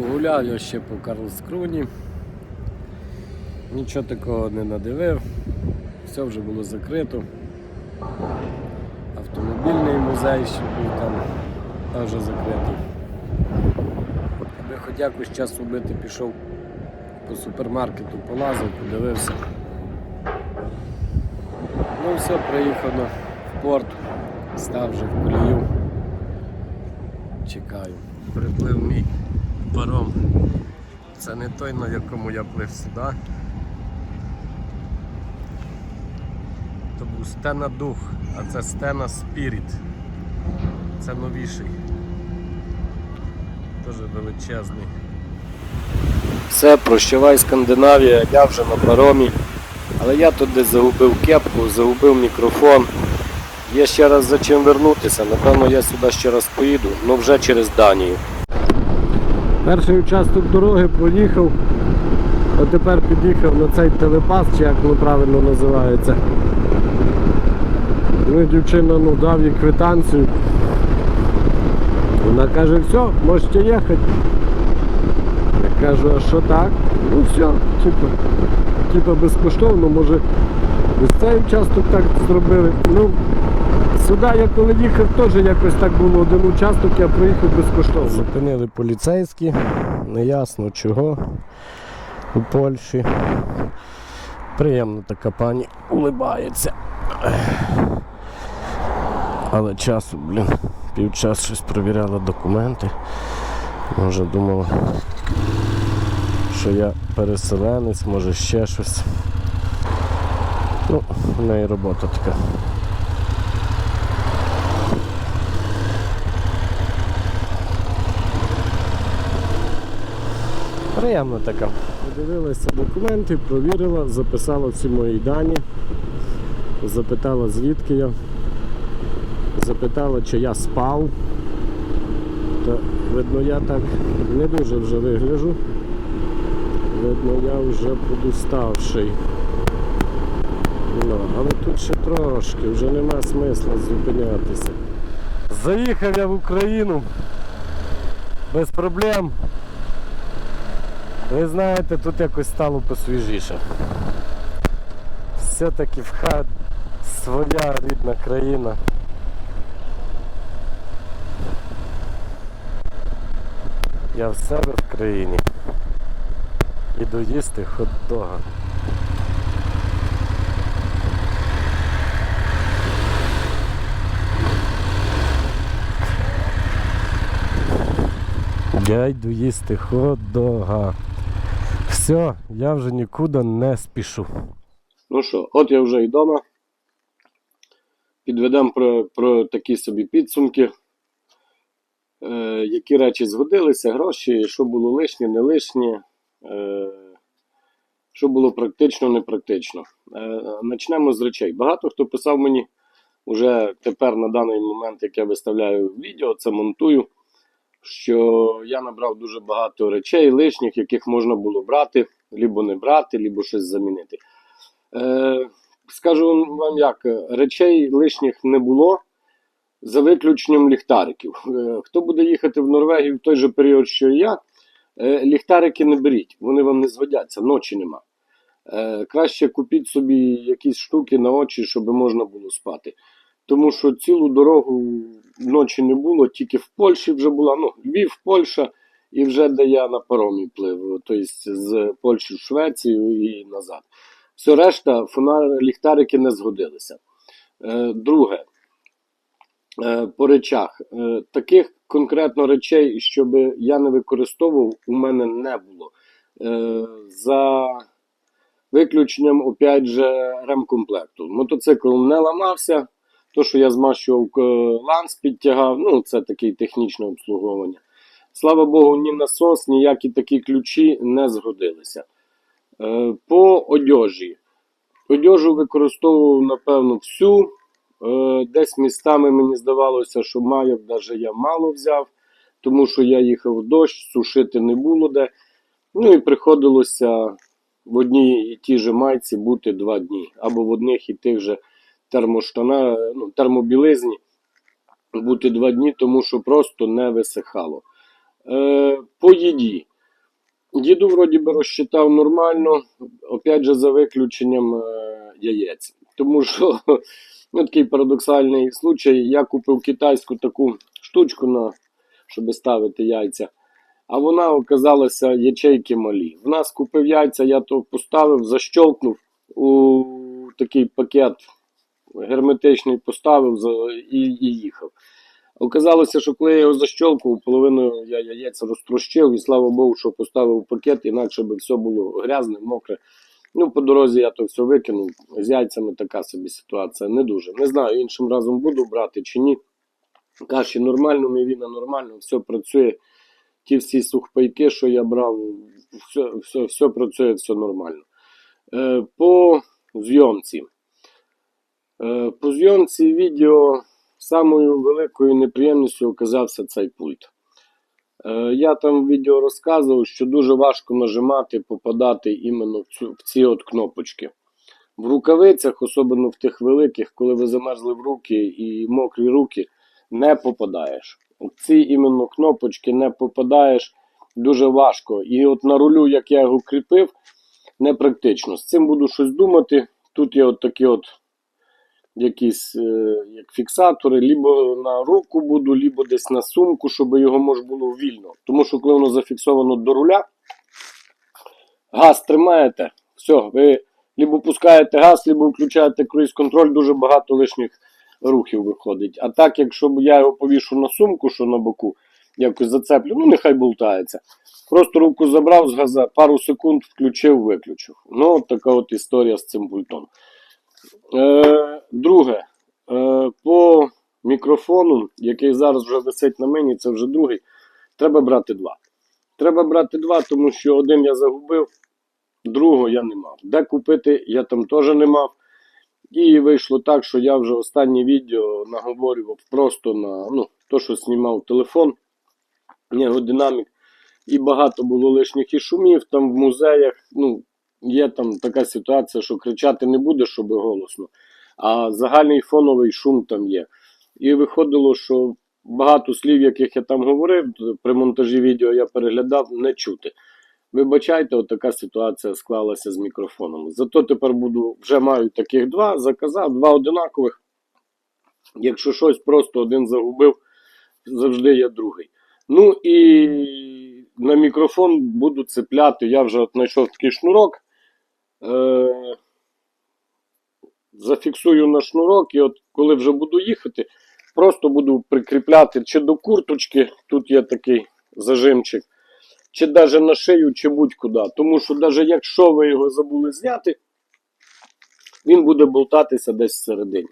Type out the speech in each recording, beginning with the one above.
Погуляв я ще по Карлскруні. Нічого такого не надивив. Все вже було закрито. Автомобільний музей ще був там теж закритий. Аби хоч якось час убити, пішов по супермаркету, полазив, подивився. Ну все, приїхано в порт, став вже в колію. Чекаю. Приплив мій паром. Це не той, на якому я плив сюди. То був Стена Дух, а це Стена Спіріт. Це новіший. Дуже величезний. Все, прощавай Скандинавія, я вже на паромі. Але я тут десь загубив кепку, загубив мікрофон. Є ще раз за чим вернутися. Напевно, я сюди ще раз поїду, але вже через Данію. Перший участок дороги проїхав, а тепер під'їхав на цей телепас, чи як воно правильно називається. Ну, дівчина ну, дав їй квитанцію. Вона каже, все, можете їхати. Я кажу, а що так? Ну все, типу, типу безкоштовно, може ось цей участок так зробили. Ну, Сюди я коли їхав, теж якось так було. Один участок я проїхав безкоштовно. Зупинили поліцейські, неясно чого у Польщі. Приємно така пані улибається. Але часу, блін, півчас щось перевіряла документи. Може думала, що я переселенець, може ще щось. Ну, в неї робота така. Приємна така. Подивилася документи, провірила, записала всі мої дані, запитала звідки я, запитала, чи я спав. Та, видно, я так не дуже вже вигляжу. Видно, я вже подуставший. Ну, але тут ще трошки, вже нема смисла зупинятися. Заїхав я в Україну без проблем. Ви знаєте, тут якось стало посвіжіше. Все-таки в хат своя рідна країна. Я в себе в країні. Іду їсти хот-дога. Я йду їсти хот-дога. Все, я вже нікуди не спішу. Ну що, от я вже і вдома. Підведемо про, про такі собі підсумки. Е, які речі згодилися, гроші, що було лишнє, не лишнє, е, що було практично, не практично. Е, почнемо з речей. Багато хто писав мені вже тепер на даний момент, як я виставляю відео, це монтую що я набрав дуже багато речей лишніх, яких можна було брати, лібо не брати, лібо щось замінити. Е, скажу вам як, речей лишніх не було, за виключенням ліхтариків. Е, хто буде їхати в Норвегію в той же період, що і я, е, ліхтарики не беріть, вони вам не зводяться, ночі нема. Е, краще купіть собі якісь штуки на очі, щоб можна було спати. Тому що цілу дорогу ночі не було, тільки в Польщі вже була. Ну, Львів, Польща, і вже де я на паромі плив, тобто з Польщі в Швецію і назад. Все решта, фонар, ліхтарики не згодилися. Е, друге, е, по речах. Е, таких конкретно речей, щоб я не використовував, у мене не було. Е, за виключенням, опять же, ремкомплекту. Мотоцикл не ламався. То, що я змащував е, ланц, підтягав, ну це таке технічне обслуговування. Слава Богу, ні насос, ніякі такі ключі не згодилися. Е, По одежі. Одежу використовував, напевно, всю. Е, Десь містами мені здавалося, що майок навіть я мало взяв, тому що я їхав в дощ, сушити не було де. Ну і приходилося в одній і тій же майці бути два дні, або в одних і тих же термоштана, ну, термобілизні бути два дні, тому що просто не висихало. Е, по їді. Діду вроді би розчитав нормально, опять же за виключенням е, яєць. Тому що ну, такий парадоксальний случай. Я купив китайську таку штучку, на, щоб ставити яйця, а вона оказалася ячейки малі. В нас купив яйця, я то поставив, защолкнув у такий пакет герметичний поставив і, і їхав. Оказалося, що коли я його защолкував, половину я яєць розтрощив, і слава Богу, що поставив пакет, інакше би все було грязне, мокре. Ну, по дорозі я то все викинув. З яйцями така собі ситуація. Не дуже. Не знаю, іншим разом буду брати чи ні. Каші нормально, мівіна нормально, все працює. Ті всі сухпайки, що я брав, все, все, все працює, все нормально. Е, по зйомці. Е, по зйомці відео самою великою неприємністю оказався цей пульт. Е, я там в відео розказував, що дуже важко нажимати, попадати іменно в, цю, в ці от кнопочки. В рукавицях, особливо в тих великих, коли ви замерзли в руки і мокрі руки, не попадаєш. В ці іменно кнопочки не попадаєш дуже важко. І от на рулю, як я його кріпив, непрактично. З цим буду щось думати. Тут є от такі от якісь е, як фіксатори, либо на руку буду, либо десь на сумку, щоб його можна було вільно. Тому що коли воно зафіксовано до руля, газ тримаєте, все, ви либо пускаєте газ, либо включаєте круїз-контроль, дуже багато лишніх рухів виходить. А так, якщо я його повішу на сумку, що на боку, якось зацеплю, ну нехай болтається. Просто руку забрав з газа, пару секунд включив, виключив. Ну, от така от історія з цим пультом. Е, друге, е, по мікрофону, який зараз вже висить на мені, це вже другий. Треба брати два. Треба брати два, тому що один я загубив, другого я не мав. Де купити, я там теж не мав. І вийшло так, що я вже останнє відео наговорював просто на ну, то, що знімав телефон, в нього динамік. І багато було лишніх і шумів там в музеях. Ну, є там така ситуація, що кричати не буде, щоб голосно, а загальний фоновий шум там є. І виходило, що багато слів, яких я там говорив, при монтажі відео я переглядав, не чути. Вибачайте, от така ситуація склалася з мікрофоном. Зато тепер буду, вже маю таких два, заказав, два одинакових. Якщо щось просто один загубив, завжди є другий. Ну і на мікрофон буду цепляти. Я вже от знайшов такий шнурок. Е- зафіксую на шнурок, і от коли вже буду їхати, просто буду прикріпляти чи до курточки, тут є такий зажимчик, чи навіть на шию, чи будь-куди. Тому що навіть якщо ви його забули зняти, він буде болтатися десь всередині.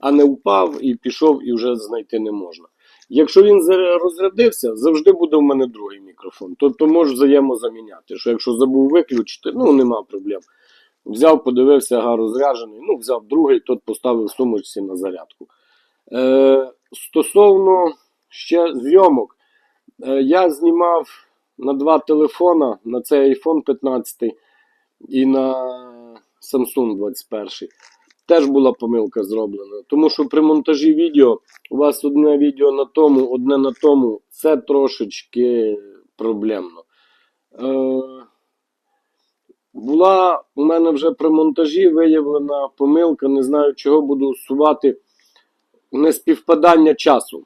А не впав і пішов, і вже знайти не можна. Якщо він розрядився, завжди буде в мене другий мікрофон. Тобто можу взаємозаміняти. Що якщо забув виключити, ну нема проблем. Взяв, подивився, ага, розряджений, ну, взяв другий, тот поставив в сумочці на зарядку. Е, стосовно ще зйомок, е, я знімав на два телефона, на цей iPhone 15 і на Samsung 21. Теж була помилка зроблена. Тому що при монтажі відео у вас одне відео на тому, одне на тому, це трошечки проблемно. Е, була у мене вже при монтажі виявлена помилка, не знаю, чого буду усувати неспівпадання часу.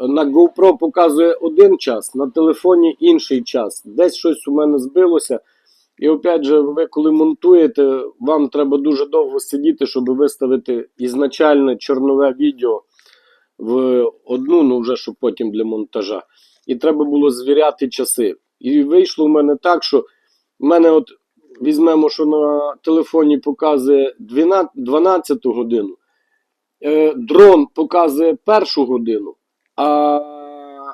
На GoPro показує один час, на телефоні інший час. Десь щось у мене збилося. І опять же, ви коли монтуєте, вам треба дуже довго сидіти, щоб виставити ізначальне чорнове відео в одну, ну вже щоб потім для монтажа. І треба було звіряти часи. І вийшло у мене так, що в мене от візьмемо, що на телефоні показує 12, 12 годину, е, дрон показує першу годину, а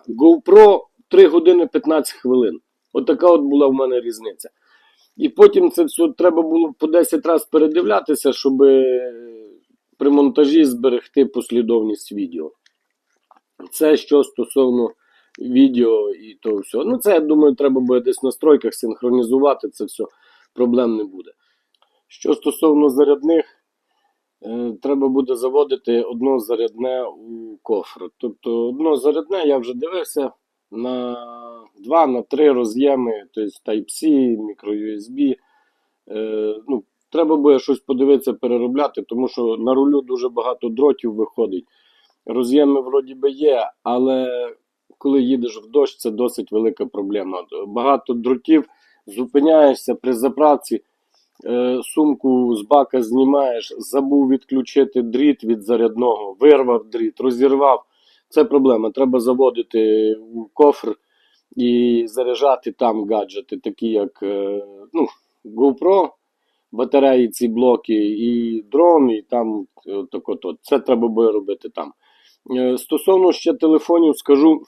GoPro 3 години 15 хвилин. От от була в мене різниця. І потім це все треба було по 10 разів передивлятися, щоб при монтажі зберегти послідовність відео. Це що стосовно відео і того всього. Ну, це, я думаю, треба буде десь в настройках синхронізувати це все, проблем не буде. Що стосовно зарядних, е, треба буде заводити одно зарядне у кофр. Тобто одно зарядне, я вже дивився, на 2 на 3 роз'єми, тобто Type-C, microUSB. Е, ну, треба буде щось подивитися, переробляти, тому що на рулю дуже багато дротів виходить. Роз'єми вроді би є, але коли їдеш в дощ, це досить велика проблема. Багато дротів, зупиняєшся при заправці, е, сумку з бака знімаєш, забув відключити дріт від зарядного, вирвав дріт, розірвав. Це проблема. Треба заводити в кофр і заряджати там гаджети, такі як е, ну, GoPro, батареї, ці блоки, і дрон, і там так от. Це треба буде робити там. Е, Стосовно ще телефонів, скажу,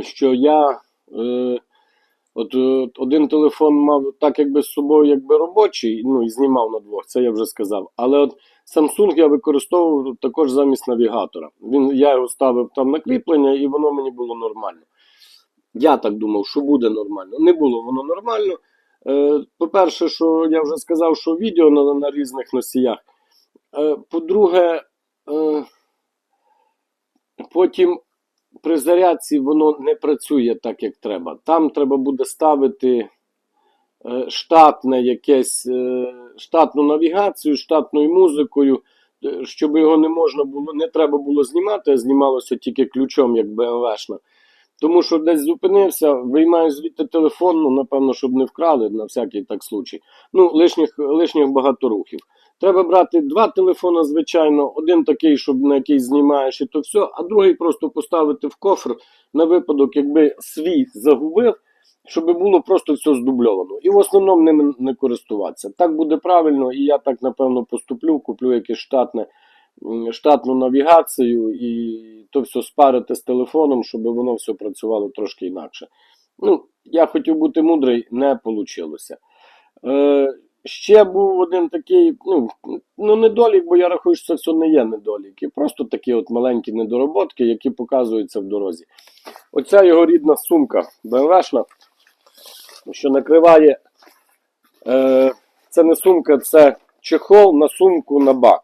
що я е, от, е, один телефон мав так, якби з собою якби робочий, ну і знімав на двох, це я вже сказав. Але от Samsung я використовував також замість навігатора. Він, я його ставив там на кріплення, і воно мені було нормально. Я так думав, що буде нормально. Не було воно нормально. Е, По-перше, що я вже сказав, що відео на, на різних носіях. Е, По-друге, потім при зарядці воно не працює так, як треба. Там треба буде ставити е, штатне якесь, е, штатну навігацію, штатною музикою, е, щоб його не можна було, не треба було знімати, а знімалося тільки ключом, як БМВшна. Тому що десь зупинився, виймаю звідти телефон, ну, напевно, щоб не вкрали на всякий так случай. Ну, лишніх, лишніх багато рухів. Треба брати два телефони, звичайно, один такий, щоб на який знімаєш, і то все, а другий просто поставити в кофр на випадок, якби свій загубив, щоб було просто все здубльовано. І в основному ним не користуватися. Так буде правильно, і я так напевно поступлю, куплю якесь штатне, штатну навігацію і то все спарити з телефоном, щоб воно все працювало трошки інакше. Ну, я хотів бути мудрий, не вийшло. Ще був один такий, ну, ну недолік, бо я рахую, що це все не є недоліки. Просто такі от маленькі недороботки, які показуються в дорозі. Оця його рідна сумка БМВшна, що накриває. Е, це не сумка, це чехол на сумку на бак.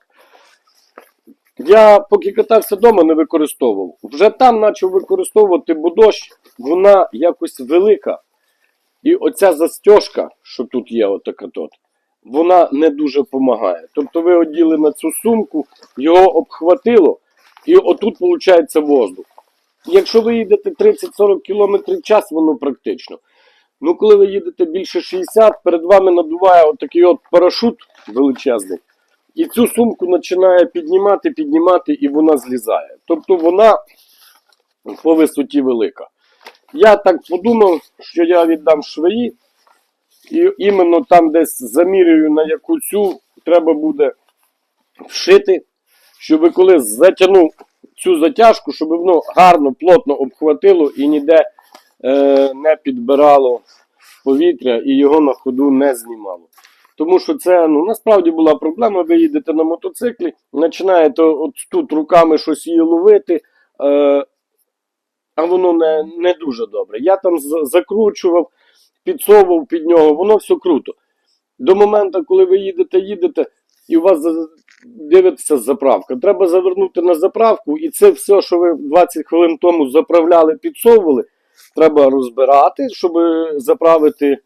Я поки катався вдома, не використовував. Вже там почав використовувати, бо дощ, вона якось велика. І оця застежка, що тут є, отака тут, вона не дуже допомагає. Тобто ви оділи на цю сумку, його обхватило, і отут виходить воздух. Якщо ви їдете 30-40 км в час, воно практично. Ну, коли ви їдете більше 60, перед вами надуває отакий от парашут величезний. І цю сумку починає піднімати, піднімати, і вона злізає. Тобто вона по висоті велика. Я так подумав, що я віддам швеї, і іменно там десь замірюю, на яку цю треба буде вшити, щоб коли затягнув цю затяжку, щоб воно гарно, плотно обхватило і ніде е, не підбирало повітря і його на ходу не знімало. Тому що це ну, насправді була проблема. Ви їдете на мотоциклі, починаєте от тут руками щось її ловити, е, а воно не, не дуже добре. Я там закручував, підсовував під нього, воно все круто. До моменту, коли ви їдете, їдете, і у вас дивиться заправка. Треба завернути на заправку, і це все, що ви 20 хвилин тому заправляли, підсовували, треба розбирати, щоб заправити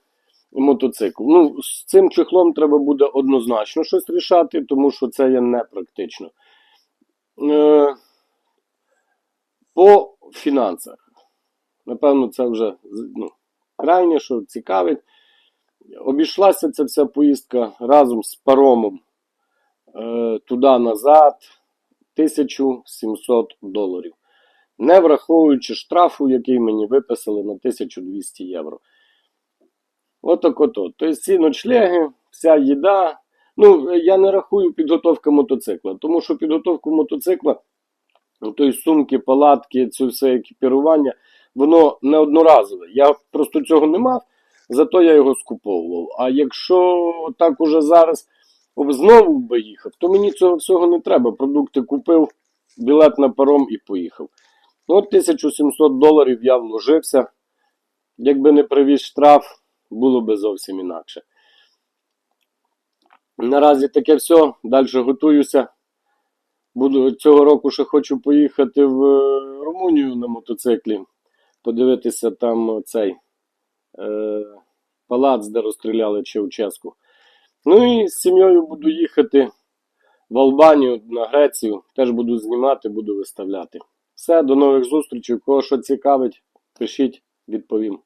мотоцикл. Ну, з цим чехлом треба буде однозначно щось рішати, тому що це є непрактично. Е, по фінансах. Напевно, це вже ну, крайнє, що цікавить. Обійшлася ця вся поїздка разом з паромом е, туди-назад 1700 доларів. Не враховуючи штрафу, який мені виписали на 1200 євро. Отак ото. Тобто ці ночлеги, вся їда. Ну, я не рахую підготовка мотоцикла, тому що підготовку мотоцикла, ну, тобто сумки, палатки, це все екіпірування, воно не одноразове. Я просто цього не мав, зато я його скуповував. А якщо так уже зараз знову би їхав, то мені цього всього не треба. Продукти купив, білет на паром і поїхав. Ну, от 1700 доларів я вложився. Якби не привіз штраф, було би зовсім інакше. Наразі таке все. Далі готуюся. Буду цього року ще хочу поїхати в е, Румунію на мотоциклі. Подивитися там цей е, палац, де розстріляли Чевческу. Ну і з сім'єю буду їхати в Албанію, на Грецію. Теж буду знімати, буду виставляти. Все, до нових зустрічей. Кого що цікавить, пишіть, відповім.